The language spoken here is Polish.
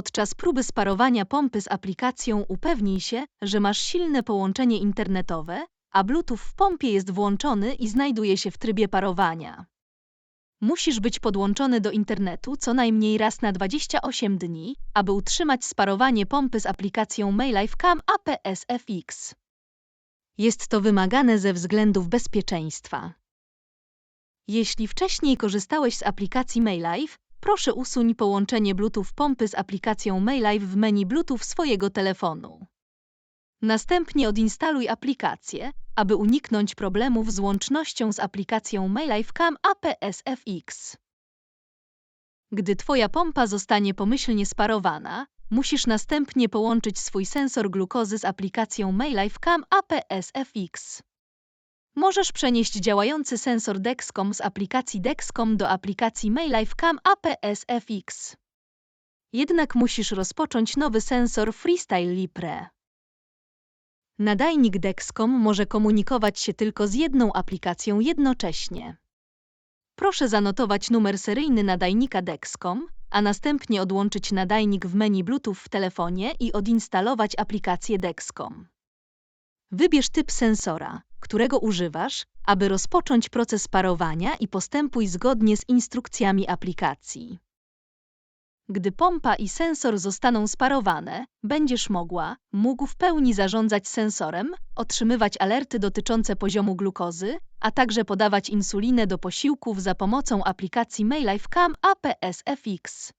Podczas próby sparowania pompy z aplikacją upewnij się, że masz silne połączenie internetowe, a Bluetooth w pompie jest włączony i znajduje się w trybie parowania. Musisz być podłączony do internetu co najmniej raz na 28 dni, aby utrzymać sparowanie pompy z aplikacją MayLife Cam APS FX. Jest to wymagane ze względów bezpieczeństwa. Jeśli wcześniej korzystałeś z aplikacji MayLife, proszę usuń połączenie Bluetooth pompy z aplikacją MayLife w menu Bluetooth swojego telefonu. Następnie odinstaluj aplikację, aby uniknąć problemów z łącznością z aplikacją MayLife Cam APS FX. Gdy Twoja pompa zostanie pomyślnie sparowana, musisz następnie połączyć swój sensor glukozy z aplikacją MayLife Cam APS FX. Możesz przenieść działający sensor Dexcom z aplikacji Dexcom do aplikacji MayLife Cam APS FX. Jednak musisz rozpocząć nowy sensor Freestyle Libre. Nadajnik Dexcom może komunikować się tylko z jedną aplikacją jednocześnie. Proszę zanotować numer seryjny nadajnika Dexcom, a następnie odłączyć nadajnik w menu Bluetooth w telefonie i odinstalować aplikację Dexcom. Wybierz typ sensora, którego używasz, aby rozpocząć proces parowania i postępuj zgodnie z instrukcjami aplikacji. Gdy pompa i sensor zostaną sparowane, będziesz mogła, mógł w pełni zarządzać sensorem, otrzymywać alerty dotyczące poziomu glukozy, a także podawać insulinę do posiłków za pomocą aplikacji MayLife Cam APS FX.